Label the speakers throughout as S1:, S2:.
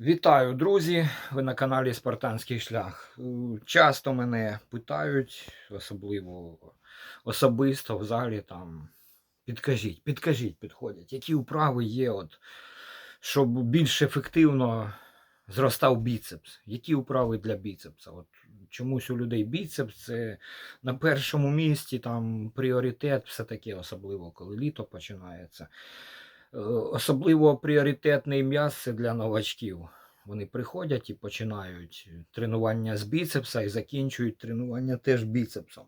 S1: Вітаю, друзі! Ви на каналі Спартанський шлях. Е, Часто мене питають, особливо особисто в залі там. Підкажіть, підкажіть, підходять, які вправи є, от, щоб більш ефективно зростав біцепс. Які вправи для біцепса? От, чомусь у людей біцепс це на першому місці, там пріоритет, все таке, особливо коли літо починається. Е, Особливо пріоритетний м'яз це для новачків. Вони приходять і починають тренування з біцепса і закінчують тренування теж біцепсом.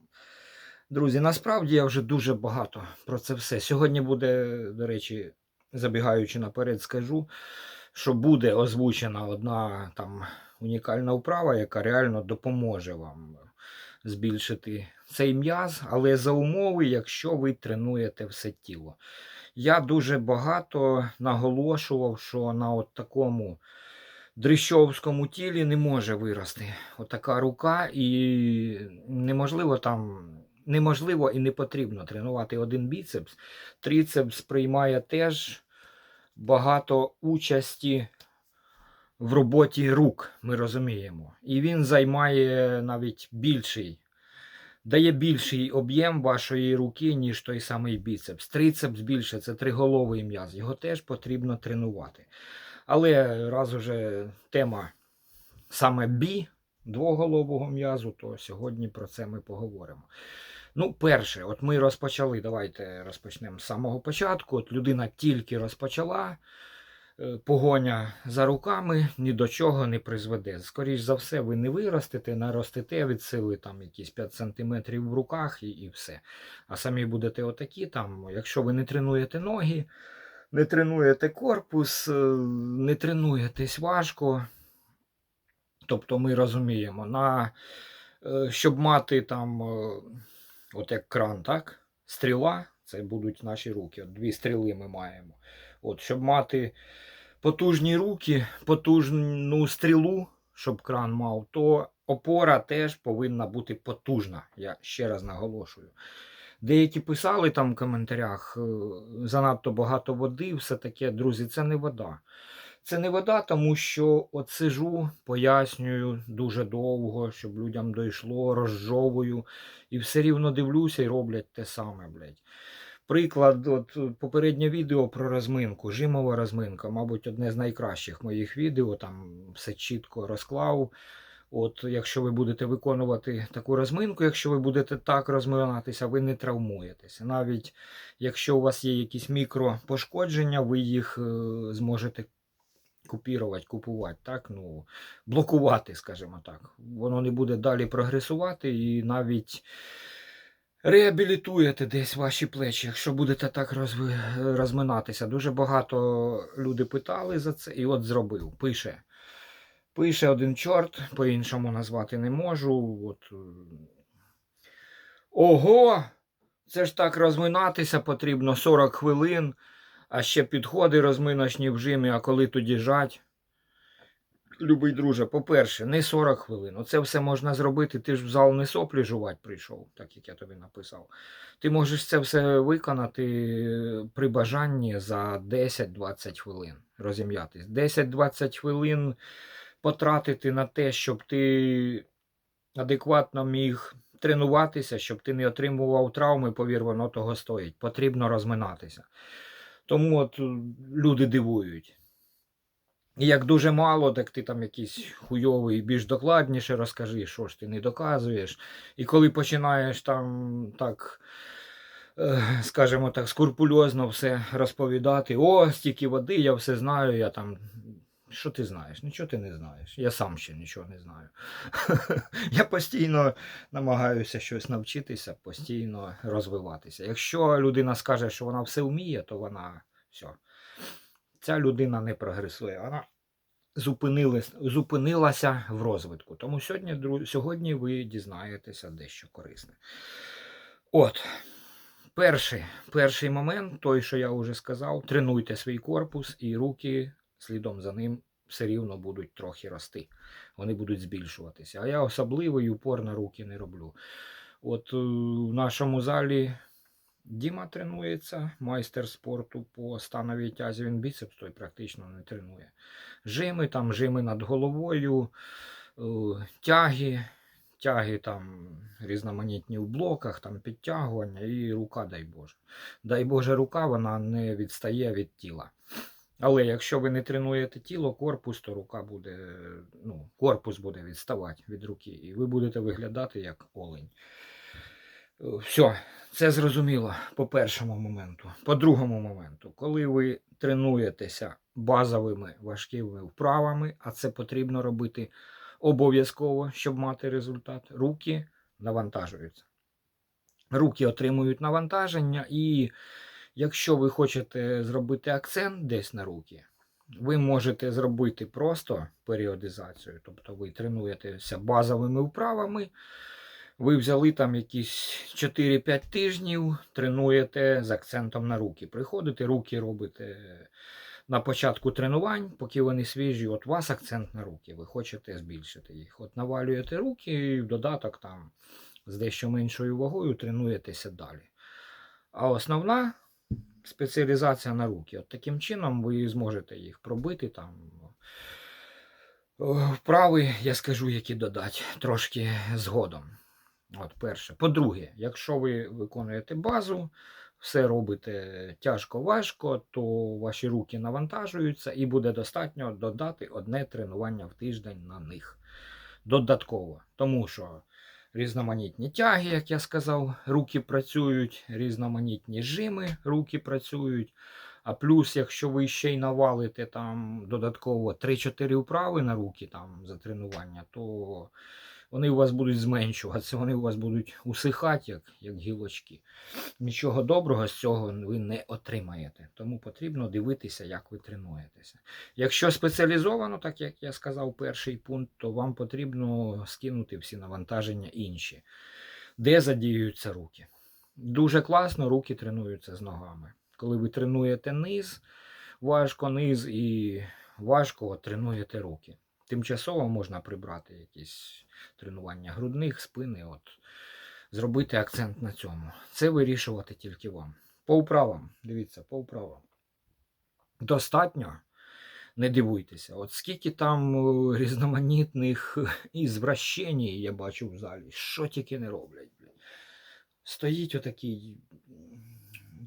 S1: Друзі, насправді я вже дуже багато про це все. Сьогодні буде, до речі, забігаючи наперед, скажу, що буде озвучена одна там унікальна вправа, яка реально допоможе вам збільшити цей м'яз, але за умови, якщо ви тренуєте все тіло. Я дуже багато наголошував, що на от такому дрищовському тілі не може вирости отака рука, і неможливо там. Неможливо і не потрібно тренувати один біцепс. Трицепс приймає теж багато участі в роботі рук, ми розуміємо. І він займає навіть більший дає більший об'єм вашої руки, ніж той самий біцепс. Трицепс більше, це триголовий м'яз. Його теж потрібно тренувати. Але раз уже тема саме бі двоголового м'язу, то сьогодні про це ми поговоримо. Ну, перше, от ми розпочали. Давайте розпочнемо з самого початку. От людина тільки розпочала. Е, Погоня за руками ні до чого не призведе. Скоріше за все, ви не виростете, наростете від сили там якісь 5 см в руках і, і все. А самі будете отакі, там, якщо ви не тренуєте ноги, не тренуєте корпус, е, не тренуєтесь важко. Тобто ми розуміємо, на, е, щоб мати там, от як кран, так? Стріла, це будуть наші руки. От дві стріли ми маємо. От, щоб мати потужні руки, потужну стрілу, щоб кран мав, то опора теж повинна бути потужна. Я ще раз наголошую. Деякі писали там в коментарях, е, занадто багато води, все таке, друзі, це не вода. Це не вода, тому що от сижу, пояснюю дуже довго, щоб людям дійшло, розжовую, і все рівно дивлюся і роблять те саме, блядь. Приклад, от попереднє відео про розминку, жимова розминка, мабуть, одне з найкращих моїх відео, там все чітко розклав. От, якщо ви будете виконувати таку розминку, якщо ви будете так розминатися, ви не травмуєтеся. Навіть якщо у вас є якісь мікропошкодження, ви їх е, зможете купірувати, купувати, так? Ну, блокувати, скажімо так. Воно не буде далі прогресувати і навіть реабілітуєте десь ваші плечі, якщо будете так розви... розминатися. Дуже багато люди питали за це, і от зробив. Пише. Пише один чорт, по-іншому назвати не можу. От... е, Ого! Це ж так розминатися потрібно 40 хвилин, а ще підходи розминочні в жимі, а коли тоді жать. Любий друже, по-перше, не 40 хвилин. Оце все можна зробити. Ти ж в зал не соплі жувати прийшов, так як я тобі написав. Ти можеш це все виконати при бажанні за 10-20 хвилин. Розім'ятись. 10-20 хвилин потратити на те, щоб ти адекватно міг тренуватися, щоб ти не отримував травми, повір, воно того стоїть. Потрібно розминатися. Тому от е, люди дивують. І як дуже мало, так ти там якийсь хуйовий більш докладніше розкажи, що ж ти не доказуєш. І коли починаєш там так, е, скажімо так, скрупульозно все розповідати, о, стільки води, я все знаю, я там. Що ти знаєш? Нічого ти не знаєш. Я сам ще нічого не знаю. Я постійно намагаюся щось навчитися, постійно розвиватися. Якщо людина скаже, що вона все вміє, то вона все. Ця людина не прогресує. Вона зупинилась, зупинилася в розвитку. Тому сьогодні, сьогодні ви дізнаєтеся дещо корисне. От. Перший, перший момент, той, що я вже сказав, тренуйте свій корпус і руки слідом за ним все рівно будуть трохи рости. Вони будуть збільшуватися. А я особливий упор на руки не роблю. От е, в нашому залі Діма тренується, майстер спорту по становій тязі, він біцепс той практично не тренує. Жими, там жими над головою, е, тяги, тяги там різноманітні в блоках, там підтягування і рука, дай Боже. Дай Боже, рука вона не відстає від тіла. Але якщо ви не тренуєте тіло, корпус, то рука буде, ну, корпус буде відставати від руки, і ви будете виглядати як олень. Все, це зрозуміло по першому моменту. По другому моменту, коли ви тренуєтеся базовими важкими вправами, а це потрібно робити обов'язково, щоб мати результат, руки навантажуються. Руки отримують навантаження, і якщо ви хочете зробити акцент десь на руки, ви можете зробити просто періодизацію, тобто ви тренуєтеся базовими вправами. Ви взяли там якісь 4-5 тижнів, тренуєте з акцентом на руки. Приходите, руки робите на початку тренувань, поки вони свіжі, от у вас акцент на руки, ви хочете збільшити їх. От навалюєте руки і в додаток там з дещо меншою вагою тренуєтеся далі. А основна спеціалізація на руки. От таким чином ви зможете їх пробити там. Вправи, я скажу, які додати трошки згодом. От перше. По-друге, якщо ви виконуєте базу, все робите тяжко-важко, то ваші руки навантажуються і буде достатньо додати одне тренування в тиждень на них. Додатково. Тому що різноманітні тяги, як я сказав, руки працюють, різноманітні жими, руки працюють. А плюс, якщо ви ще й навалите там додатково 3-4 вправи на руки там за тренування, то вони у вас будуть зменшуватися, вони у вас будуть усихати, як, як гілочки. Нічого доброго з цього ви не отримаєте. Тому потрібно дивитися, як ви тренуєтеся. Якщо спеціалізовано, так як я сказав, перший пункт, то вам потрібно скинути всі навантаження інші, де задіюються руки. Дуже класно руки тренуються з ногами. Коли ви тренуєте низ, важко низ і важко тренуєте руки. Тимчасово можна прибрати якісь тренування грудних, спини, от, зробити акцент на цьому. Це вирішувати тільки вам. По вправам, дивіться, по вправам. Достатньо, не дивуйтеся. От скільки там е, різноманітних ізвращень я бачу в залі, що тільки не роблять. Стоїть отакий,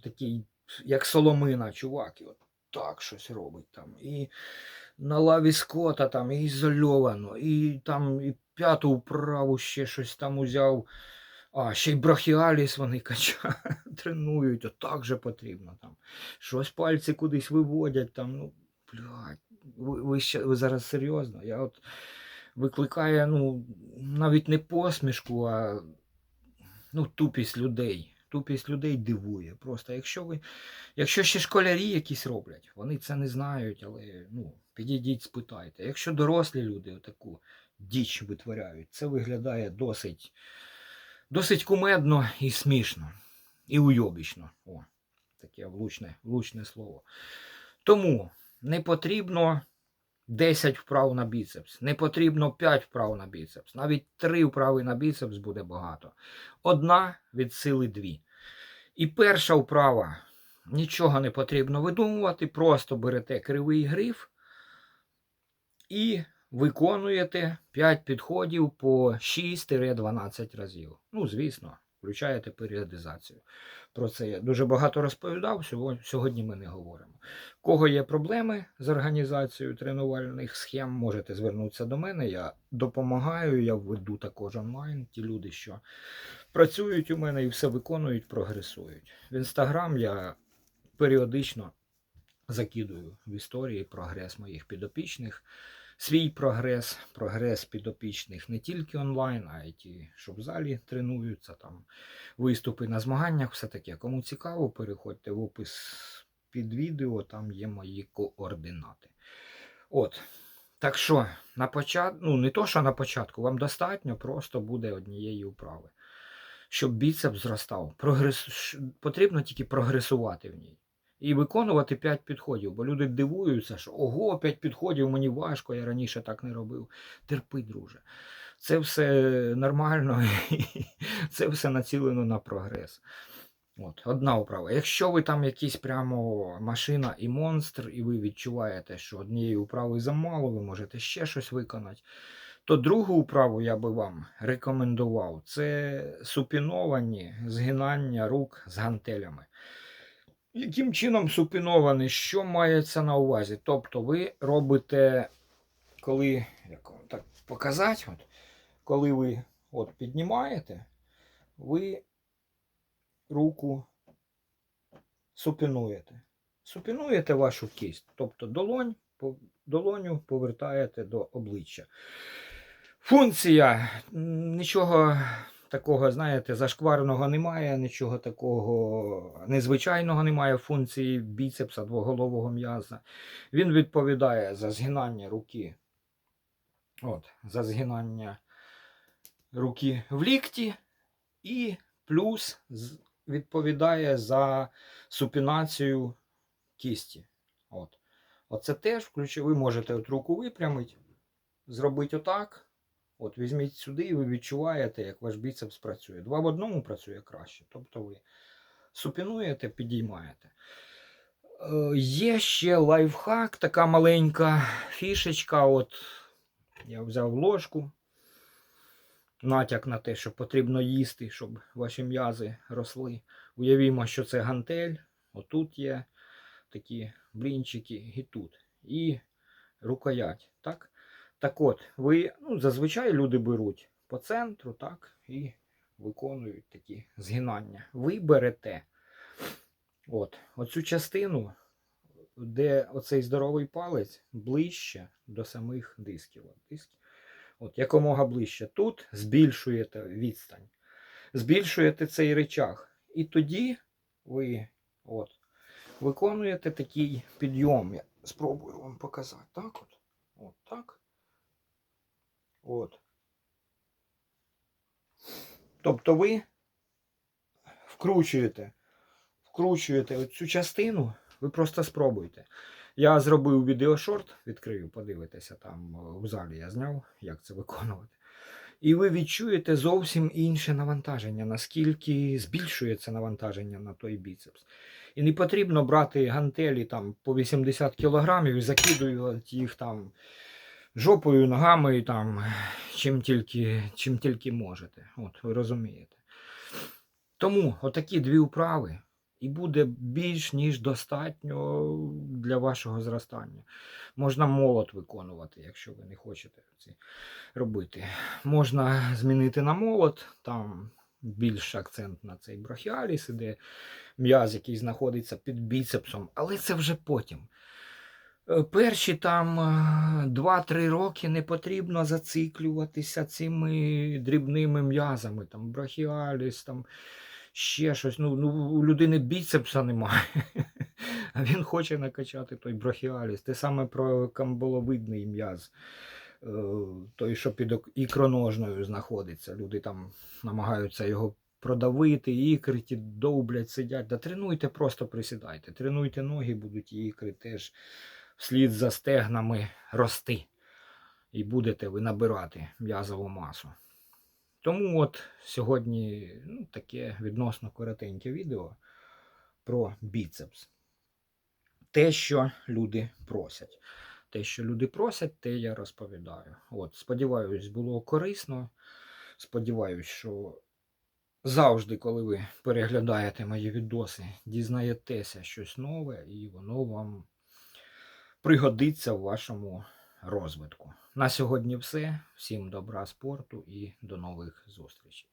S1: такий, як соломина, чувак, і от так щось робить там. І на лаві скота там і ізольовано, і там і п'яту вправу ще щось там узяв. А, ще й брахіаліс вони качають, тренують, отак же потрібно там. Щось пальці кудись виводять там. Ну, блядь, ви, ви, ще, ви зараз серйозно? Я от викликає, ну, навіть не посмішку, а ну, тупість людей. Тупість людей дивує. Просто якщо ви, якщо ще школярі якісь роблять, вони це не знають, але ну, підійдіть, спитайте. Якщо дорослі люди таку діч витворяють, це виглядає досить, досить кумедно і смішно, і уйобічно. О, таке влучне, влучне слово. Тому не потрібно 10 вправ на біцепс, не потрібно 5 вправ на біцепс. Навіть 3 вправи на біцепс буде багато. Одна від сили дві. І перша вправа. Нічого не потрібно видумувати, просто берете кривий гриф і виконуєте 5 підходів по 6-12 разів. Ну, звісно, включаєте періодизацію. Про це я дуже багато розповідав. сьогодні- ми не говоримо. Кого є проблеми з організацією тренувальних схем, можете звернутися до мене. Я допомагаю, я введу також онлайн. Ті люди, що працюють у мене і все виконують, прогресують. В інстаграм я періодично закидую в історії прогрес моїх підопічних. Свій прогрес, прогрес підопічних не тільки онлайн, а й ті, що в залі тренуються, там виступи на змаганнях, все таке. Кому цікаво, переходьте в опис під відео, там є мої координати. От. Так що, на початку, ну не то, що на початку, вам достатньо просто буде однієї вправи. Щоб біцепс зростав. Прогрес... Потрібно тільки прогресувати в ній. І виконувати 5 підходів, бо люди дивуються, що ого, 5 підходів мені важко, я раніше так не робив. Терпи, друже. Це все нормально, це все націлено на прогрес. От, одна вправа. Якщо ви там якийсь прямо машина і монстр, і ви відчуваєте, що однієї вправи замало, ви можете ще щось виконати, то другу вправу я би вам рекомендував. Це супіновані згинання рук з гантелями. Яким чином супінований? Що мається на увазі? Тобто ви робите, коли, як так показати, от, коли ви от піднімаєте, ви руку супінуєте. Супінуєте вашу кість, тобто долонь, долоню повертаєте до обличчя. Функція нічого такого, знаєте, зашквареного немає, нічого такого незвичайного немає функції біцепса двоголового м'яза. Він відповідає за згинання руки. От, за згинання руки в лікті і плюс відповідає за супінацію кісті. От. Оце теж включи. Ви можете от руку випрямити, зробити отак. От візьміть сюди, і ви відчуваєте, як ваш біцепс працює. Два в одному працює краще. Тобто ви супінуєте, підіймаєте. Е, Є ще лайфхак, така маленька фішечка. От я взяв ложку, натяк на те, що потрібно їсти, щоб ваші м'язи росли. Уявімо, що це гантель. Отут є такі блінчики і тут. І рукоять. Так, так от, ви, ну, зазвичай люди беруть по центру, так, і виконують такі згинання. Ви берете от, оцю частину, де оцей здоровий палець ближче до самих дисків. От. Якомога ближче. Тут збільшуєте відстань. Збільшуєте цей речах. І тоді ви от, виконуєте такий підйом. Я спробую вам показати. Так от. От так. От. Тобто ви вкручуєте, вкручуєте цю частину, ви просто спробуйте. Я зробив відеошорт, відкрию, подивитися там е, в залі я зняв, як це виконувати. І ви відчуєте зовсім інше навантаження, наскільки збільшується навантаження на той біцепс. І не потрібно брати гантелі там по 80 кілограмів і закидувати їх там жопою, ногами, там, чим тільки, чим тільки можете. От, ви розумієте. Тому отакі дві вправи і буде більш ніж достатньо для вашого зростання. Можна молот виконувати, якщо ви не хочете це робити. Можна змінити на молот, там більш акцент на цей брахіаліс, іде м'яз, який знаходиться під біцепсом, але це вже потім. Е, Перші там е, 2-3 роки не потрібно зациклюватися цими дрібними м'язами, там брахіаліс, там ще щось. Ну, ну, у людини біцепса немає. А він хоче накачати той брахіаліс. Те саме про камболовидний м'яз. Е, Той, що під ікроножною знаходиться. Люди там намагаються його продавити, ікри ті довблять, сидять. Да тренуйте, просто присідайте. Тренуйте ноги, будуть ікри теж вслід за стегнами рости. І будете ви набирати м'язову масу. Тому от сьогодні ну, таке відносно коротеньке відео про біцепс. Те, що люди просять. Те, що люди просять, те я розповідаю. От, сподіваюсь, було корисно. Сподіваюсь, що завжди, коли ви переглядаєте мої відоси, дізнаєтеся щось нове, і воно вам пригодиться в вашому розвитку. На сьогодні все. Всім добра спорту і до нових зустрічей.